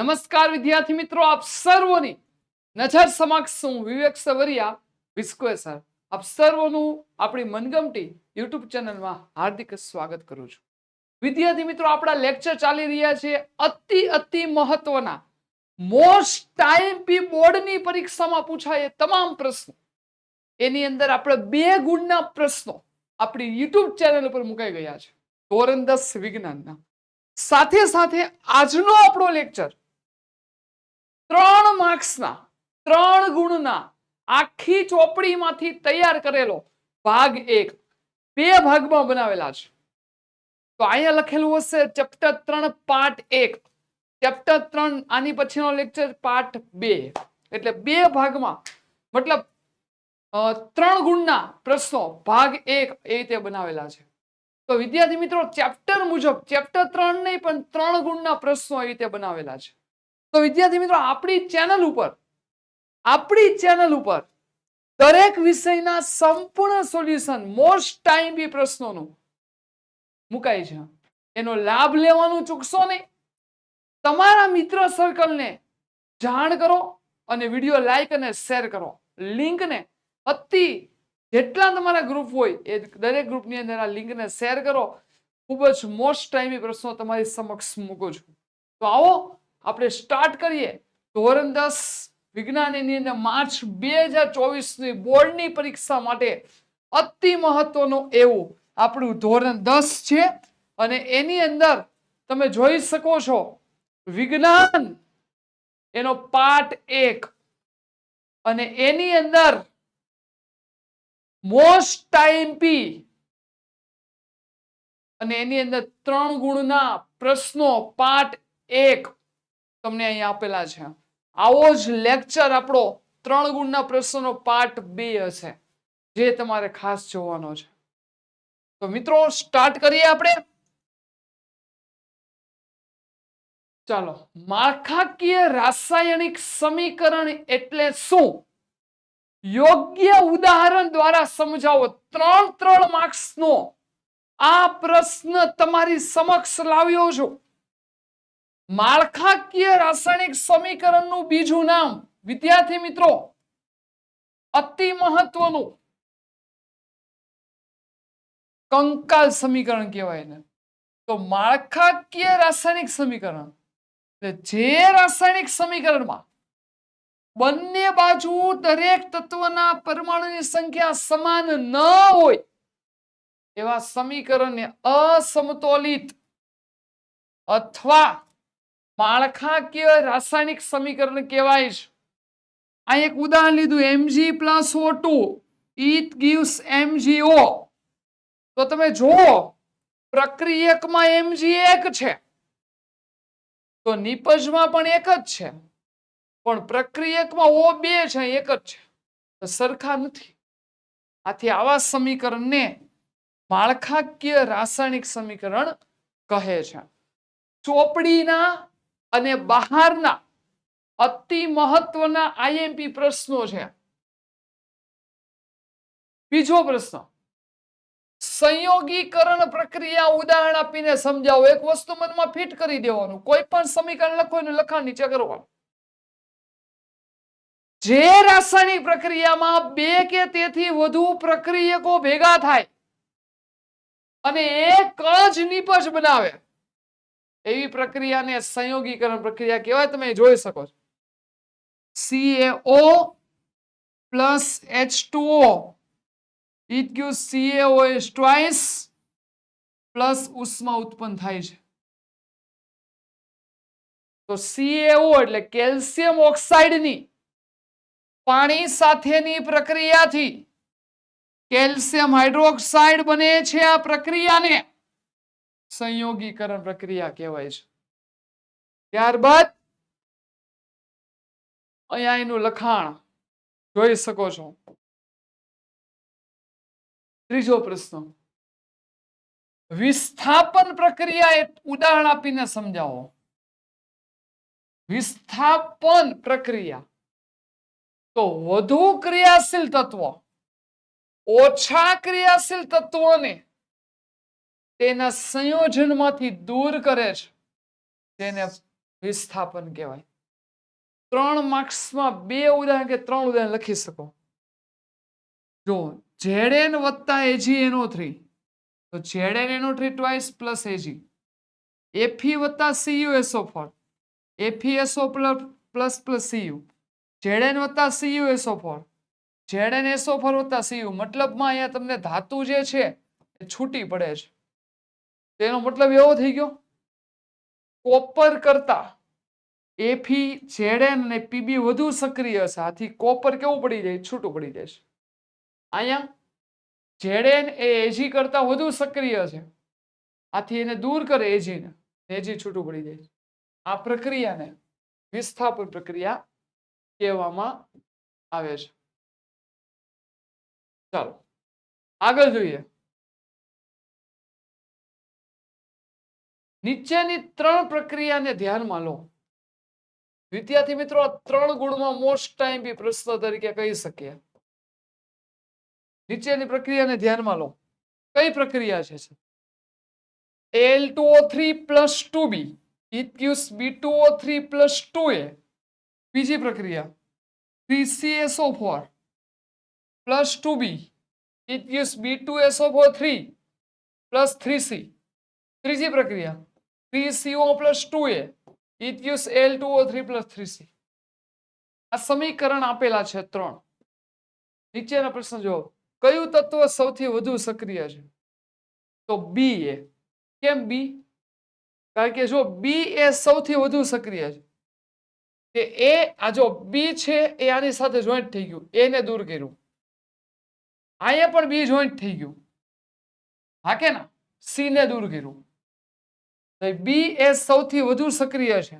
નમસ્કાર વિદ્યાર્થી મિત્રો, આપ સર્વોની નજર સમક્ષ હું વિવેક સવરિયા વિસ્કોએ સર. આપ સર્વોનું આપણી મનગમતી યુટ્યુબ ચેનલમાં હાર્દિક સ્વાગત કરું છું. વિદ્યાર્થી મિત્રો, આપણા લેક્ચર ચાલી રહ્યા છે અતિ અતિ મહત્વના, મોસ્ટ ટાઈમ પી બોર્ડની પરીક્ષામાં પૂછાય તમામ પ્રશ્નો. એની અંદર આપણે બે ગુણના પ્રશ્નો આપણી યુટ્યુબ ચેનલ ઉપર મુકાઈ ગયા છે. ધોરણ દસ વિજ્ઞાનના. સાથે સાથે આજનો આપણો લેક્ચર ત્રણ માર્ક્સના, ત્રણ ગુણના આખી ચોપડીમાંથી તૈયાર કરેલો ભાગ એક બે ભાગમાં બનાવેલા છે. તો અહીંયા લખેલું હશે ચેપ્ટર ત્રણ પાર્ટ એક. ચેપ્ટર ત્રણ આની પછીનો લેક્ચર પાર્ટ બે. એટલે બે ભાગમાં, મતલબ ત્રણ ગુણના પ્રશ્નો ભાગ એક એ રીતે બનાવેલા છે. તો વિદ્યાર્થી મિત્રો, ચેપ્ટર મુજબ, ચેપ્ટર ત્રણ નહીં પણ ત્રણ ગુણના પ્રશ્નો એ રીતે બનાવેલા છે. તો વિદ્યાર્થી મિત્રો, આપણી ચેનલ ઉપર, આપણી ચેનલ ઉપર દરેક વિષયના સંપૂર્ણ સોલ્યુશન મોસ્ટ ટાઈમ બી પ્રશ્નોનું મુકાય છે. એનો લાભ લેવાનું ચૂકશો નહીં. તમારા મિત્ર સર્કલને જાણ કરો અને વીડિયો લાઈક અને શેર કરો. લિંકને અતિ જેટલા તમારા ગ્રુપ હોય એ દરેક ગ્રુપની અંદર આ લિંકને શેર કરો. ખૂબ જ મોસ્ટ ટાઈમી પ્રશ્નો તમારી સમક્ષ મૂકું છું. તો આવો આપણે સ્ટાર્ટ કરીએ. ધોરણ દસ વિજ્ઞાન એની અંદર માર્ચ બે હજાર ચોવીસની બોર્ડની પરીક્ષા માટે અતિ મહત્વનું એવું આપણું ધોરણ દસ છે અને એની અંદર તમે જોઈ શકો છો વિજ્ઞાન એનો પાર્ટ એક અને એની અંદર મોસ્ટ ટાઈમ પી અને એની અંદર ત્રણ ગુણના પ્રશ્નો પાર્ટ એક તમને અહીંયા આપેલા છે. આવો જ લેક્ચર આપણો ત્રણ ગુણના પ્રશ્નનો પાર્ટ બે હશે, જે તમારે ખાસ જોવાનો છે. તો મિત્રો સ્ટાર્ટ કરીએ આપણે? ચાલો. માળખાકીય રાસાયણિક સમીકરણ એટલે શું? યોગ્ય ઉદાહરણ દ્વારા સમજાવો. ત્રણ ત્રણ માર્ક્સ નો. આ પ્રશ્ન તમારી સમક્ષ લાવ્યો છું. માળખાકીય રાસાયણિક સમીકરણનું બીજું નામ. વિદ્યાર્થી મિત્રો, અતિ મહત્વનું કંકાલ સમીકરણ કહેવાય ને તો માળખાકીય રાસાયણિક સમીકરણ. જે રાસાયણિક સમીકરણમાં બંને બાજુ દરેક તત્વના પરમાણુની સંખ્યા સમાન ન હોય, એવા સમીકરણને અસમતોલિત અથવા માળખાકીય રાસાયણિક સમીકરણ કહેવાય છે. આ એક ઉદાહરણ લીધું MG plus O two it gives MGO તો તમે જુઓ, પ્રક્રિયકમાં એમજી એક છે. તો નિપજમાં પણ એક જ છે. પણ પ્રક્રિયકમાં ઓ બે છે એક જ છે. તો સરખા નથી. આથી આવા સમીકરણને માળખાકીય રાસાયણિક સમીકરણ કહે છે. ચોપડીના અને બહારના અતિ મહત્વના આઈએમપી પ્રશ્નો છે. બીજો પ્રશ્ન, સંયોગીકરણ પ્રક્રિયા ઉદાહરણ આપીને સમજાવો. એક વસ્તુ મનમાં ફિટ કરી દેવાનું. કોઈ પણ સમીકરણ લખો એનું લખાણ નીચે કરવાનું. જે રાસાયણિક પ્રક્રિયામાં બે કે તેથી વધુ પ્રક્રિયકો ભેગા થાય અને એક જ નિપજ બનાવે. એવી પ્રક્રિયાને સંયોગીકરણ પ્રક્રિયા કહેવાય, તમે જોઈ શકો છો. CaO plus H2O it gives CaOH twice plus ઉષ્મા ઉત્પન્ન થાય છે. તો CaO એટલે કેલ્શિયમ ઓક્સાઇડની પાણી સાથેની પ્રક્રિયાથી કેલ્શિયમ હાઇડ્રોક્સાઇડ બને છે આ પ્રક્રિયાને. સંયોગીકરણ પ્રક્રિયા કહેવાય છે. ત્યારબાદ અહીંયા એનું લખાણ જોઈ શકો છો. ત્રીજો પ્રશ્ન. વિસ્થાપન પ્રક્રિયા એ ઉદાહરણ આપીને સમજાવો. વિસ્થાપન પ્રક્રિયા. તો વધુ ક્રિયાશીલ તત્વો, ઓછા ક્રિયાશીલ તત્વોને તેના સંયોજનમાંથી દૂર કરે છે. તેને વિસ્થાપન કહેવાય. ત્રણ માર્ક્સમાં બે ઉદાહરણ કે ત્રણ ઉદાહરણ લખી શકો. જો ઝેડ વત્તા એજી એનો થ્રી, તો ઝેડ એનો થ્રી ટ્વાઇસ પ્લસ એજી. એફી વત્તા CU SO four FE SO plus plus CU. Z N વત્તા CU SO four Z N SO four વત્તા સીયુ. મતલબમાં અહીંયા તમને ધાતુ જે છે એ છૂટી પડે છે. તેનો મતલબ એવો થઈ ગયો. કોપર કરતા એફી ઝેડએન અને પીબી વધુ સક્રિય છે આથી કોપર કેવું પડી જાય? છૂટું પડી જાય અહીંયા ઝેડએન એ એજી કરતા વધુ સક્રિય છે. આથી એને દૂર કરે એજીને એજી છૂટું પડી જાય આ પ્રક્રિયાને વિસ્થાપન પ્રક્રિયા કહેવામાં આવે છે. ચાલો. આગળ જોઈએ. નીચેની ત્રણ પ્રક્રિયાને ધ્યાનમાં લો. વિદ્યાર્થી મિત્રો, આ ત્રણ ગુણમાં મોસ્ટ ટાઈમ બી પ્રશ્ન તરીકે કહી શકીએ. નીચેની પ્રક્રિયાને ધ્યાનમાં લો. કઈ પ્રક્રિયા છે L two O three plus two B it gives B two O three plus two A બીજી પ્રક્રિયા. Three C SO four plus two B it gives B two SO four three plus three C ત્રીજી પ્રક્રિયા. Three CO plus two A it gives L two O three plus three C આ સમીકરણ આપેલા છે ત્રણ. નીચેના પ્રશ્ન જુઓ કયું તત્વ સૌથી વધુ સક્રિય છે? તો બી એ કેમ બી કારણ કે જો બી એ સૌથી વધુ સક્રિય છે, તે એ આ જો બી છે, એ આની સાથે જોઈન્ટ થઈ ગયું. એને દૂર કર્યું. અહીંયા પણ બી જોઈન્ટ થઈ ગયું. હા કે ના? સી ને દૂર કર્યું. બી એ સૌથી વધુ સક્રિય છે.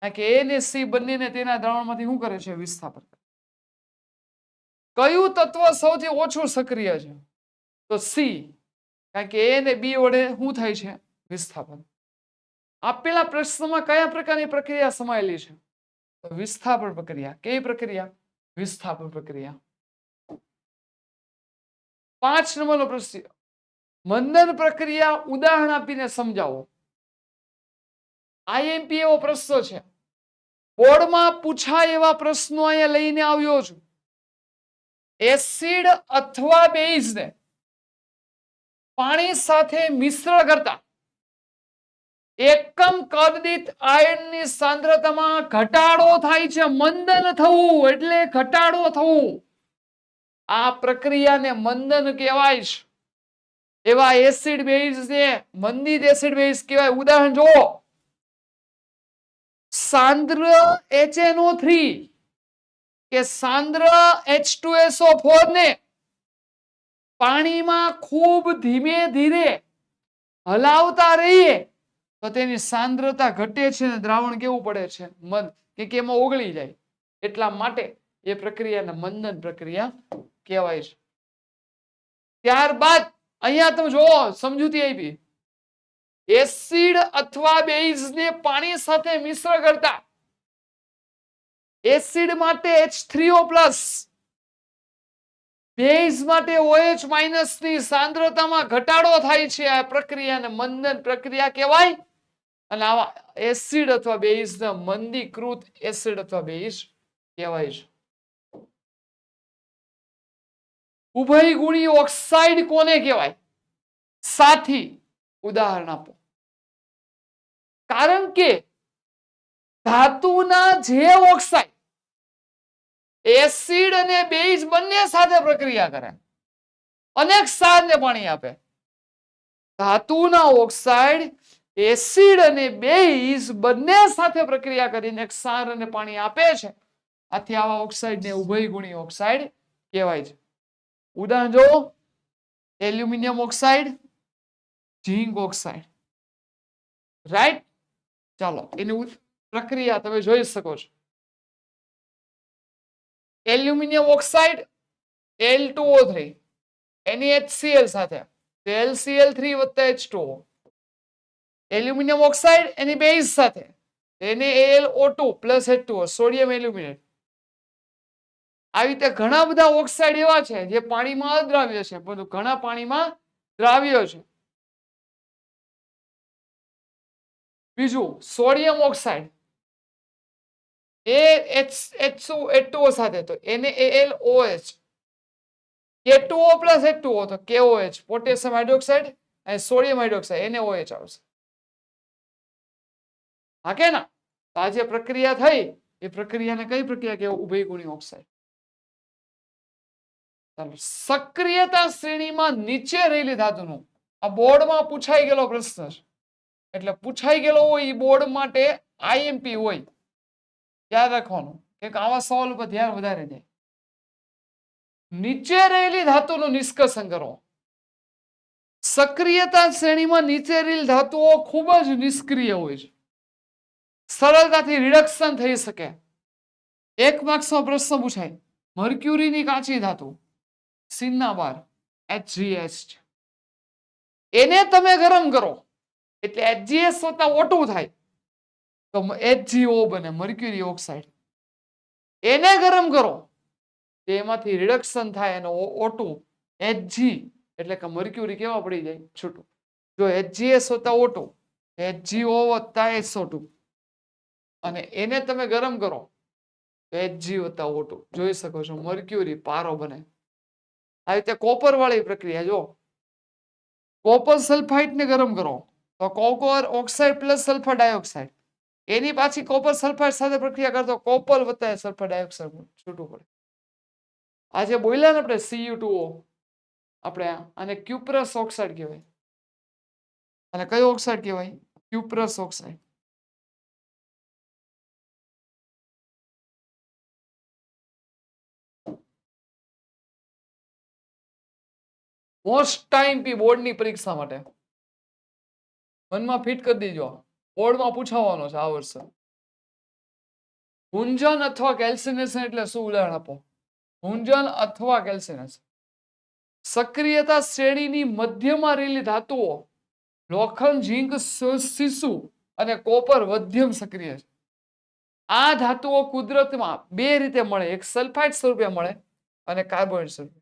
કારણ કે એ ને સી બંનેને તેના દ્રાવણમાંથી શું કરે છે? વિસ્થાપન કયું તત્વ સૌથી ઓછું સક્રિય છે? તો સી કારણ કે એ ને બી વડે શું થાય છે? વિસ્થાપન. આપેલા પ્રશ્નમાં કયા પ્રકારની પ્રક્રિયા સમાયેલી છે? તો વિસ્થાપન પ્રક્રિયા. કઈ પ્રક્રિયા? વિસ્થાપન પ્રક્રિયા. પાંચ નંબરનો પ્રશ્ન. મંદન પ્રક્રિયા ઉદાહરણ આપીને સમજાવો. આઈએમપી એવો પ્રશ્ન છે. બોર્ડમાં પૂછાય એવા પ્રશ્નો અહીંયા લઈને આવ્યો છું. એસિડ અથવા બેઝને પાણી સાથે મિશ્ર કરતા એકમ કદ આયનની સાંદ્રતામાં ઘટાડો થાય છે, મંદન થવું એટલે ઘટાડો થવું. આ પ્રક્રિયાને મંદન કહેવાય છે. એવા એસિડ બેઝ ને મંદિત એસિડ બેઝ કહેવાય. ઉદાહરણ જુઓ. સાંદ્ર HNO3 કે સાંદ્ર H2SO4 ને પાણીમાં ખૂબ ધીમે ધીરે હલાવતા રહીએ તો તેની સાંદ્રતા ઘટે છે અને દ્રાવણ કેવું પડે છે? મંદ, કે કે એમાં ઓગળી જાય. એટલા માટે એ પ્રક્રિયાને મંદન પ્રક્રિયા કહેવાય છે. ત્યારબાદ અહીંયા તમે જુઓ સમજૂતી આપી. એસિડ અથવા બેઝ ને પાણી સાથે મિશ્ર કરતા. એસિડ માટે H3O બેઝ માટે OH ની સાંદ્રતામાં ઘટાડો થાય છે આ પ્રક્રિયાને મંદન પ્રક્રિયા કહેવાય. અને આવા એસિડ અથવા બેઝ ને મંદીકૃત એસિડ અથવા બેઝ કહેવાય છે. ઉભયગુણી ઓક્સાઇડ કોને કહેવાય? સાથી. ઉદાહરણ આપો. કારણ કે ધાતુના જે ઓક્સાઇડ, એસિડ અને બેઝ બંને સાથે પ્રક્રિયા કરે, અનેક ક્ષારને પાણી આપે. ધાતુના ઓક્સાઇડ, એસિડ અને બેઝ બંને સાથે પ્રક્રિયા કરીને ક્ષાર અને પાણી આપે છે. આથી આવા ઓક્સાઇડને ઉભયગુણી ઓક્સાઇડ કહેવાય છે. ઉદાહરણ જો aluminium oxide zinc oxide right ચાલો, એની પ્રક્રિયા તમે જોઈ શકો છો. Aluminium oxide L two O three, એની એચસીએલ સાથે. એલસીએલ થ્રી વત્તા એચ ટુ એલ્યુમિનિયમ ઓક્સાઇડ એની બેઝ સાથે. એને L O two plus H two sodium aluminate. આવી રીતે ઘણા બધા ઓક્સાઇડ એવા છે જે પાણીમાં અદ્રાવ્ય છે. પરંતુ ઘણા પાણીમાં દ્રાવ્ય છે. બીજું, sodium oxide. A H H A two O સાથે તો એને L O H. K plus H two O તો કેઓએચ પોટેશિયમ હાઇડ્રોક્સાઇડ અને સોડિયમ હાઇડ્રોક્સાઇડ, એને ઓએચ આવશે. હા કે ના? તો આ જે પ્રક્રિયા થઈ, એ પ્રક્રિયાને કઈ પ્રક્રિયા કહેવાય? ઉભય ગુણી ઓક્સાઇડ. ચાલો, સક્રિયતા શ્રેણીમાં નીચે રહેલી ધાતુનું, આ બોર્ડમાં પૂછાઈ ગયેલો પ્રશ્ન છે. એટલે પૂછાઈ ગયેલો હોય એ બોર્ડ માટે આઈએમપી હોય, યાદ રાખવાનું કે આવા સવાલ ઉપર ધ્યાન વધારે જાય નીચે રહેલી ધાતુનું નિષ્કર્ષણ કરો. સક્રિયતા શ્રેણીમાં નીચે રહેલી ધાતુઓ ખૂબ જ નિષ્ક્રિય હોય છે. સરળતાથી રિડક્શન થઈ શકે. એક માર્ક્સનો પ્રશ્ન પૂછાય, મર્ક્યુરીની કાચી ધાતુ સિન્ના બાર છે એને તમે ગરમ કરો. એટલે એચજીએસ વત્તા O2 થાય, તો એચજીઓ બને મર્ક્યુરી ઓક્સાઇડ એને ગરમ કરો એમાંથી રિડક્શન થાય અને ઓટું એચજી એટલે કે મર્ક્યુરી કેવા પડી જાય? છૂટું. જો એચજીએસ હોતા ઓટું એચજીઓ વત્તા SO2 અને એને તમે ગરમ કરો, તો Hg વત્તા ઓટું. જોઈ શકો છો મર્ક્યુરી પારો બને. આવી રીતે કોપર વાળી પ્રક્રિયા, જો. કોપર સલ્ફાઇટ ને ગરમ કરો. તો copper oxide plus sulphur dioxide. એની પાછી કોપર સલ્ફાઇડ સાથે પ્રક્રિયા કરતો કોપર વત્તા સલ્ફર ડાયોક્સાઇડ છૂટું પડે. આજે બોલ્યા ને આપણે સીયુ ટુ આપણે આને ક્યુપ્રસ ઓક્સાઇડ કહેવાય. અને કયો ઓક્સાઇડ કહેવાય? Cuprous oxide. Most time P બોર્ડની પરીક્ષા માટે. મનમાં ફિટ કરી દેજો. બોર્ડમાં પૂછાવાનો છે આ વર્ષે. ગુંજન અથવા કેલ્સિનેશન એટલે શું? ઉદાહરણ આપો. ગુંજન અથવા કેલ્સિનેશન સક્રિયતા શ્રેણીની મધ્યમાં રહેલી ધાતુઓ, લોખંડ, ઝીંક શીશુ અને કોપર મધ્યમ સક્રિય છે. આ ધાતુઓ કુદરતમાં બે રીતે મળે. એક સલ્ફાઇડ સ્વરૂપે મળે અને કાર્બોનેટ સ્વરૂપે.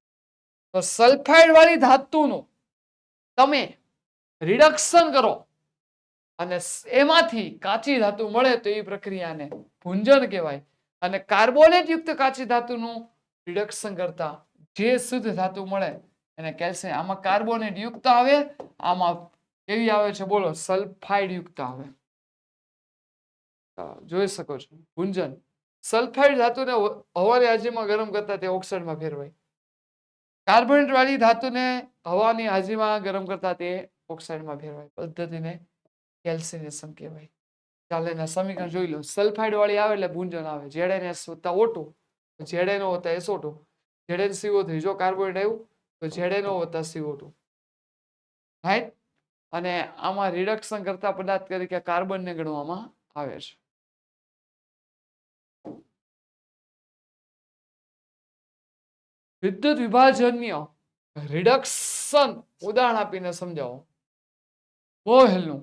તો સલ્ફાઇડ વાળી ધાતુનું તમે રિડક્શન કરો. અને એમાંથી કાચી ધાતુ મળે તો એ પ્રક્રિયાને ભુંજન કહેવાય. અને કાર્બોનેટ યુક્ત કાચી ધાતુનું રિડક્શન કરતા જે શુદ્ધ ધાતુ મળે એને કેલ્શિયમ, આમાં કાર્બોનેટ યુક્ત આવે, આમાં કેવી આવે છે બોલો? સલ્ફાઇડ યુક્ત આવે. જોઈ શકો છો. ભુંજન સલ્ફાઇડ ધાતુને હવાની હાજરીમાં ગરમ કરતા તે ઓક્સાઇડમાં ફેરવાય. કાર્બોનેટ વાળી ધાતુને હવાની હાજરીમાં ગરમ કરતા તે ઓક્સાઇડમાં ફેરવાય. પદ્ધતિને કેલ્સિનેશન કહેવાય. ચાલે એના સમીકરણ જોઈ લો સલ્ફાઇડ વાળી આવે એટલે ભૂંજન આવે. ZnS વત્તા O2 ZnO વત્તા SO2 ZnCO3 જો કાર્બોનેટ આવ્યું તો ZnO વત્તા CO2 રાઈટ અને આમાં રિડક્શન કરતા પદાર્થ તરીકે કાર્બનને ગણવામાં આવે છે. વિદ્યુત વિભાજનીય રિડક્શન ઉદાહરણ આપીને સમજાવો. બહુ હેલું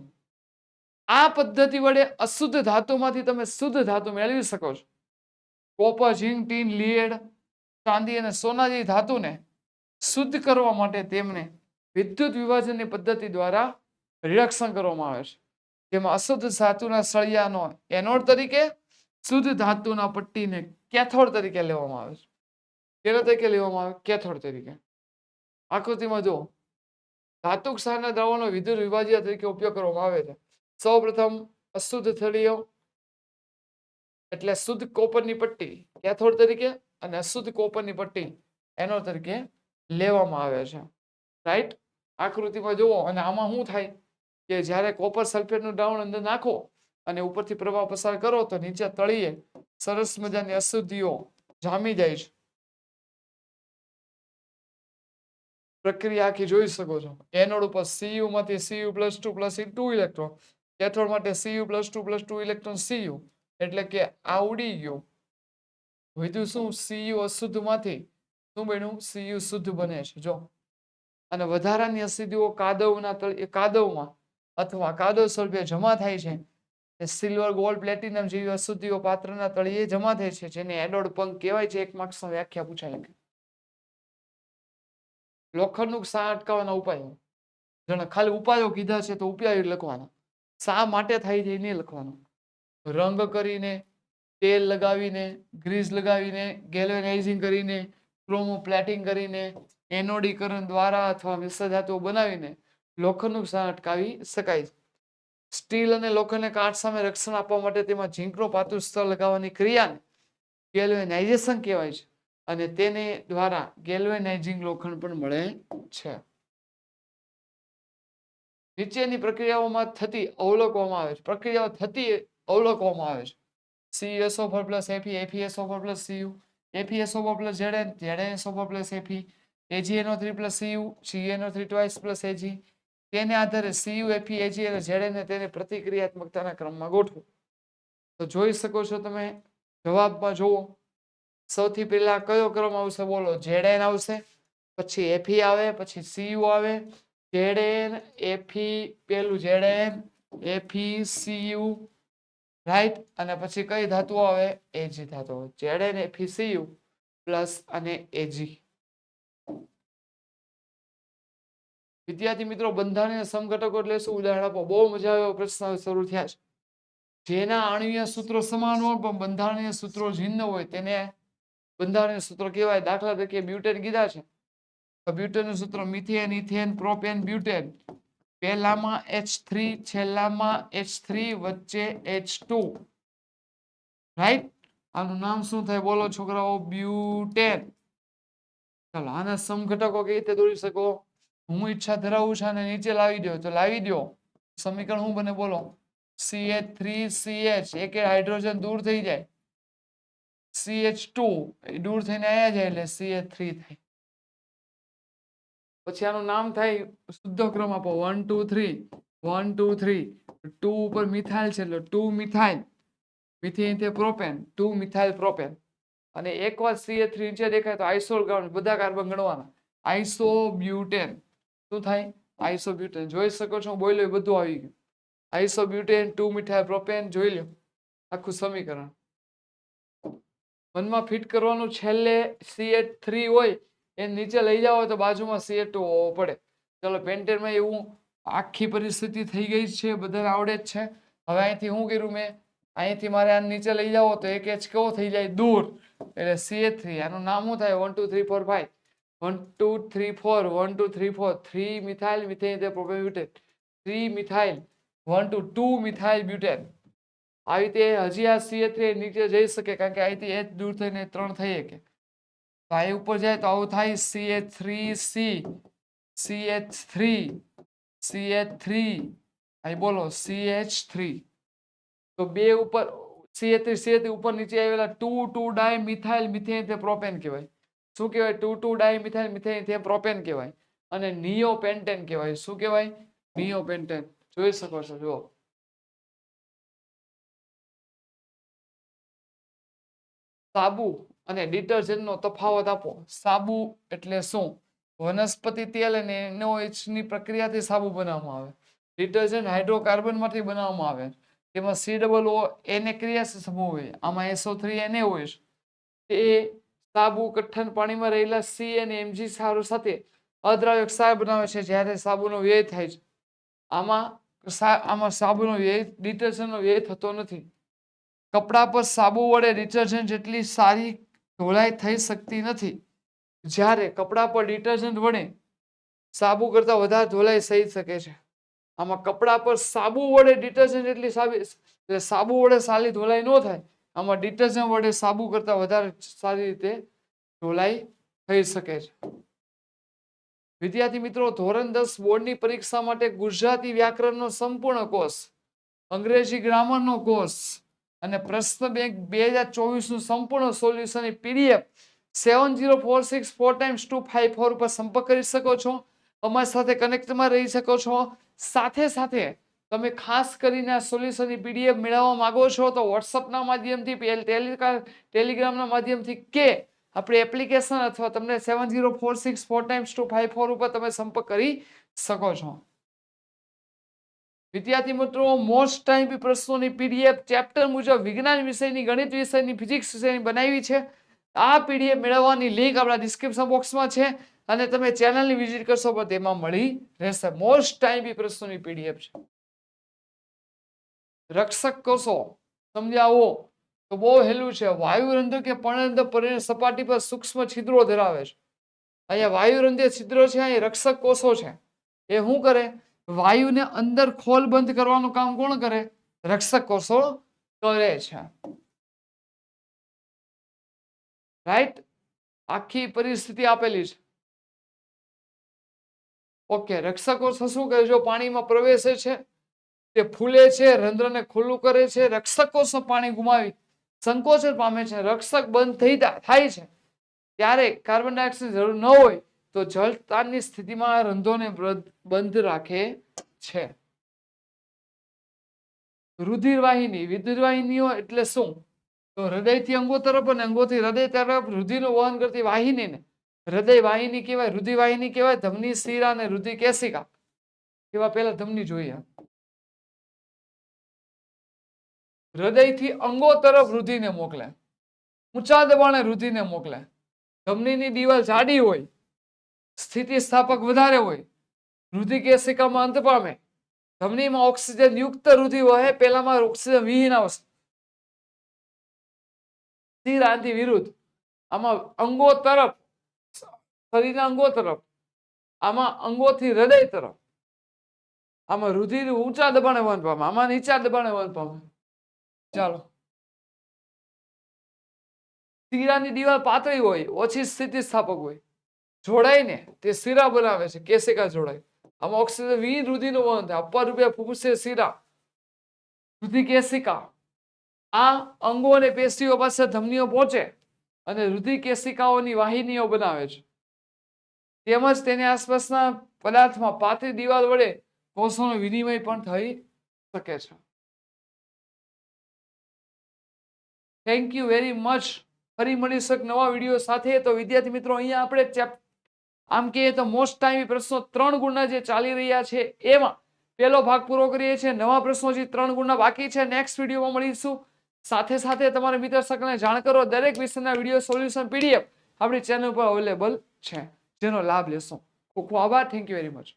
આ પદ્ધતિ વડે અશુદ્ધ ધાતુમાંથી તમે શુદ્ધ ધાતુ મેળવી શકો છો. કોપર ઝીંક ટીન લીડ ચાંદી અને સોના જેવી ધાતુને શુદ્ધ કરવા માટે તેમને વિદ્યુત વિભાજનની પદ્ધતિ દ્વારા રિડક્શન કરવામાં આવે છે. જેમાં અશુદ્ધ ધાતુના સળિયાનો એનોડ તરીકે, શુદ્ધ ધાતુના પટ્ટીને કેથોડ તરીકે લેવામાં આવે છે. કેના તરીકે લેવામાં આવે? કેથોડ તરીકે. આકૃતિમાં જો ધાતુક ક્ષારના દ્રવોનો વિદ્યુત વિભાજ્ય તરીકે ઉપયોગ કરવામાં આવે છે. સૌપ્રથમ અશુદ્ધ થળીઓ, એટલે શુદ્ધ કોપરની પટ્ટી, કેથોડ તરીકે અને અશુદ્ધ કોપરની પટ્ટી, એનો તરીકે લેવામાં આવે છે. રાઈટ આકૃતિમાં જુઓ, અને આમાં શું થાય? કે જ્યારે કોપર સલ્ફેટનું દ્રાવણ અંદર નાખો, અને ઉપરથી પ્રવાહ પસાર કરો, તો નીચે તળીએ સરસ મજાની અશુદ્ધિઓ જામી જાય છે. પ્રક્રિયા આખી જોઈ શકો છો. એનોડ ઉપર સીયુ માંથી CU plus two plus two electron cathode માટે CU plus two plus two electron CU એટલે કે આ ઉડી ગયું વધ્યું શું સીયુ અશુદ્ધમાંથી? શું બન્યું? સીયુ શુદ્ધ બને છે, જો. અને વધારાની અસિદ્ધિઓ કાદવના કાદવમાં અથવા કાદવ સ્વરૂપે જમા થાય છે. સિલ્વર ગોલ્ડ પ્લેટિનમ જેવી અશુદ્ધિઓ પાત્રના તળિયે જમા થાય છે, જેને એનોડ પંખ કહેવાય છે. એક માર્ક્સમાં વ્યાખ્યા પૂછાય લોખંડનું સા અટકાવવાના ઉપાયો. જણા ખાલી ઉપાયો કીધા છે તો ઉપાયો લખવાના. શા માટે થાય છે નહીં લખવાનું? રંગ કરીને, તેલ લગાવીને, ગ્રીસ લગાવીને ગેલ્વેનાઇઝિંગ કરીને ક્રોમોપ્લેટિંગ કરીને એનોડીકરણ દ્વારા અથવા મિશ્રધાતુઓ બનાવીને લોખંડનું નુકસાન અટકાવી શકાય છે? સ્ટીલ અને લોખંડને કાટ સામે રક્ષણ આપવા માટે તેમાં ઝીંકનું પાતળું સ્તર લગાવવાની ક્રિયાને ગેલ્વેનાઇઝેશન કહેવાય છે. અને તેને દ્વારા ગેલ્વેનાઇઝિંગ લોખંડ પણ મળે છે. નીચેની પ્રક્રિયાઓમાં થતી અવલોકવામાં આવે છે. પ્રક્રિયાઓ થતી અવલોકવામાં આવે છે. CSO four plus FE FESO four plus CU FESO four plus ZN ZNSO four plus FE AGNO three plus CU CNO three twice plus AG તેને આધારે સીયુ એફી એજી અને ઝેડએન તેને પ્રતિક્રિયાત્મકતાના ક્રમમાં ગોઠવો. તો જોઈ શકો છો તમે, જવાબમાં જુઓ. સૌથી પહેલા કયો ક્રમ આવશે? બોલો ઝેડએન આવશે. પછી એફી આવે, પછી સીયુ આવે. ઝેડએન એફી પેલું ઝેડએન એફી સીયુ. રાઈટ અને પછી કઈ ધાતુ આવે? એજી ધાતુ આવે. ઝેડએન એફી પ્લસ અને એજી વિદ્યાર્થી મિત્રો બંધારણીય સમઘટકો એટલે શું? ઉદાહરણ આપો. બહુ મજા આવે પ્રશ્ન શરૂ થયા છે. જેના અણુય સૂત્રો સમાન હોય, પણ બંધારણીય સૂત્રો ભિન્ન હોય, તેને બંધારણીય સૂત્રો કહેવાય. દાખલા તરીકે બ્યુટેન કીધા છે. તો બ્યુટેનનું સૂત્ર મિથેન, ઇથેન, પ્રોપેન, બ્યુટેન. પહેલામાં એચ થ્રી છેલ્લામાં એચ થ્રી વચ્ચે એચ ટુ રાઈટ આનું નામ શું થાય? બોલો છોકરાઓ, બ્યુટેન. ચાલો, આના સમઘટકો કઈ રીતે દોરી શકો? હું ઈચ્છા ધરાવું છું અને નીચે લાવી દો તો લાવી દો સમીકરણ હું બને? બોલો. સી એચ થ્રી સીએચ એક હાઇડ્રોજન દૂર થઈ જાય. સી એચ ટુ દૂર થઈને આયા જાય એટલે સી એચ થ્રી થાય. પછી આનું નામ થાય શુદ્ધ ક્રમ આપો. One two three one two three two ઉપર મિથાઇલ છે એટલે ટુ મિથાઇલ. મિથિન તે પ્રોપેન. Two methyl propane. અને એક વાર સી એ થ્રી નીચે દેખાય તો આઈસોલ ગણ બધા કાર્બન ગણવાના. આઈસો બ્યુટેન શું થાય? આઈસો બ્યુટેન જોઈ શકો છો બોઈ લો બધું આવી ગયું. Isobutane two methyl propane, જોઈ લો આખું સમીકરણ. મનમાં ફિટ કરવાનું છેલ્લે સી એચ થ્રી હોય એ નીચે લઈ જાઓ તો બાજુમાં સીએ ટુ હોવો પડે. ચલો પેન્ટેનમાં એવું આખી પરિસ્થિતિ થઈ ગઈ છે, બધાને આવડે જ છે. હવે અહીંથી શું કર્યું મેં? અહીંથી મારે આ નીચે લઈ જાઓ તો એક એચ કેવો થઈ જાય? દૂર. એટલે સીએ થ્રી આનું નામ શું થાય? One two three four five one two three four one two three four three methyl methane propane butane three methyl one two two methyl butane આવી રીતે હજી આ સીએ થ્રી નીચે જઈ શકે, કારણ કે અહીંથી એચ દૂર થઈને ત્રણ થઈ શકે. આ ઉપર જાય તો આવું થાય C H three C C H three C H three અહીં બોલો સી એચ થ્રી તો બે ઉપર C H three C H ઉપર નીચે આવેલા two two dimethyl methane તે પ્રોપેન કહેવાય. શું કહેવાય? Two two dimethyl methane તે પ્રોપેન કહેવાય. અને નિયો પેન્ટેન કહેવાય. શું કહેવાય? નિયો પેન્ટેન જોઈ શકો છો, જુઓ. સાબુ. અને ડિટર્જન્ટનો તફાવત આપો. સાબુ એટલે શું? વનસ્પતિ તેલ અને એનઓએચની પ્રક્રિયાથી સાબુ બનાવવામાં આવે. ડિટર્જન્ટ હાઇડ્રોકાર્બનમાંથી બનાવવામાં આવે. તેમાં સી ડબલ ઓ એને ક્રિયાશીલ સમૂહ હોય. આમાં એસઓ થ્રી એને હોય. તે સાબુ કઠણ પાણીમાં રહેલા સી અને એમજી સારો સાથે અદ્રાવ્ય ક્ષાર બનાવે છે, જ્યારે સાબુનો વ્યય થાય છે. આમાં આમાં સાબુનો વ્યય, ડિટર્જન્ટનો વ્યય થતો નથી. કપડા પર સાબુ વડે ડિટર્જન્ટ જેટલી સારી ધોળાઈ થઈ શકતી નથી. જ્યારે કપડા પર ડિટર્જન્ટ વડે સાબુ કરતાં વધારે ધોલાઈ થઈ શકે છે. આમાં કપડા પર સાબુ વડે ડિટર્જન્ટ એટલી સાબી એટલે સાબુ વડે સારી ધોલાઈ ન થાય, આમાં ડિટર્જન્ટ વડે સાબુ કરતાં વધારે સારી રીતે ધોલાઈ થઈ શકે છે. વિદ્યાર્થી મિત્રો, ધોરણ દસ બોર્ડની પરીક્ષા માટે ગુજરાતી વ્યાકરણનો સંપૂર્ણ કોર્સ, અંગ્રેજી ગ્રામરનો કોર્સ અને પ્રશ્ન બેંક બે હજાર ચોવીસનું સંપૂર્ણ solution PDF seven zero four six four times two five four ઉપર સંપર્ક કરી શકો છો. અમારી સાથે કનેક્ટમાં રહી શકો છો. સાથે સાથે તમે ખાસ કરીને આ સોલ્યુશનની પીડીએફ મેળવવા માંગો છો તો વોટ્સઅપના માધ્યમથી ટેલિગ્રામના માધ્યમથી કે આપણી એપ્લિકેશન અથવા તમને seven zero four six four times two five four ઉપર તમે સંપર્ક કરી શકો છો. વિદ્યાર્થી મિત્રો મોસ્ટ ટાઈમ પ્રશ્નોની પીડીએફ ચેપ્ટર મુજબ વિજ્ઞાન વિષયની, ગણિત વિષયની ફિઝિક્સ વિષયની બનાવી છે. આ પીડીએફ મેળવવાની લિંક આપણા ડિસ્ક્રિપ્શન બોક્સમાં છે અને તમે ચેનલની વિઝિટ કરશો પણ તેમાં મળી રહેશે. મોસ્ટ ટાઈમ પ્રશ્નોની પીડીએફ છે. રક્ષક કોષો, સમજાવો? તો બહુ હેલું છે. વાયુરંધ્ર કે પર્ણરંધ્ર પર્ણ સપાટી પર સૂક્ષ્મ છિદ્રો ધરાવે છે. અહીંયા વાયુરંધ્ય છિદ્રો છે, અહીંયા રક્ષક કોષો છે. એ શું કરે? વાયુને અંદર ખોલ બંધ કરવાનું કામ કોણ કરે? રક્ષક કોષો કરે છે. રાઈટ આખી પરિસ્થિતિ આપેલી છે. ઓકે રક્ષક કોષો શું કરે? જો પાણીમાં પ્રવેશે છે, તે ફૂલે છે, રંધ્રને ખુલ્લું કરે છે, રક્ષક કોષો પાણી ગુમાવી સંકોચન પામે છે, રક્ષક બંધ થઈ થાય છે. ત્યારે કાર્બન ડાયોક્સાઇડ જરૂર ન હોય તો જળતાની સ્થિતિમાં રંધોને બંધ રાખે છે. રુધિર વાહિની રુધિર એટલે શું? તો હૃદયથી અંગો તરફ અને અંગોથી હૃદય તરફ રુધિરનું વહન કરતી વાહિનીને. હૃદય વાહિની કહેવાય રુધિર વાહિની કહેવાય, ધમની, શિરા અને રુધિર કેશિકા એવા પહેલા ધમની જોઈએ હૃદયથી અંગો તરફ રુધિરને મોકલે. ઊંચા દબાણે રુધિરને મોકલે. ધમનીની દિવાલ જાડી હોય સ્થિતિસ્થાપક વધારે હોય. રુધિર કેસિકામાં અંત પામે. ધમનીમાં ઓક્સિજન યુક્ત રુધિર વહે, પહેલામાં ઓક્સિજન વિહીન આવશે સ્થિર આંથી વિરુદ્ધ. આમાં અંગો તરફ, શરીરના અંગો તરફ. આમાં અંગોથી હૃદય તરફ. આમાં રુધિર ઊંચા દબાણે વહન પામે. આમાં નીચા દબાણે વહન પામે. ચાલો. શીરાની દિવાલ પાતળી હોય, ઓછી સ્થિતિસ્થાપક હોય. જોડાઈને તે શીરા બનાવે છે કેશિકા જોડાય આમાં ઓક્સિજન વિહીન રુધિરનું વહન થાય. અપર રૂપિયા ફૂફુસે શીરા. રુધિર કેસિકા આ અંગો અને પેશીઓ પાસે ધમનીઓ પહોંચે અને રુધિર કેસિકાઓની વાહિનીઓ બનાવે છે. તેમજ તેની આસપાસના પદાર્થમાં પાતળી દિવાલ વડે કોષોનો વિનિમય પણ થઈ શકે છે. થેન્ક યુ વેરી મચ ફરી મળીશું નવા વીડિયો સાથે. તો વિદ્યાર્થી મિત્રો, અહીંયા આપણે ચેપ આમ કહીએ તો મોસ્ટ ટાઈમ પ્રશ્નો ત્રણ ગુણના જે ચાલી રહ્યા છે, એમાં પહેલો ભાગ પૂરો કરીએ છીએ, નવા પ્રશ્નો જે ત્રણ ગુણના બાકી છે નેક્સ્ટ વિડીયોમાં મળીશું. સાથે સાથે તમારા મિત્ર સર્કલને જાણ કરો, દરેક વિષયના વીડિયો સોલ્યુશન પીડીએફ આપણી ચેનલ પર અવેલેબલ છે. જેનો લાભ લેશો. ખૂબ ખૂબ આભાર થેન્ક યુ વેરી મચ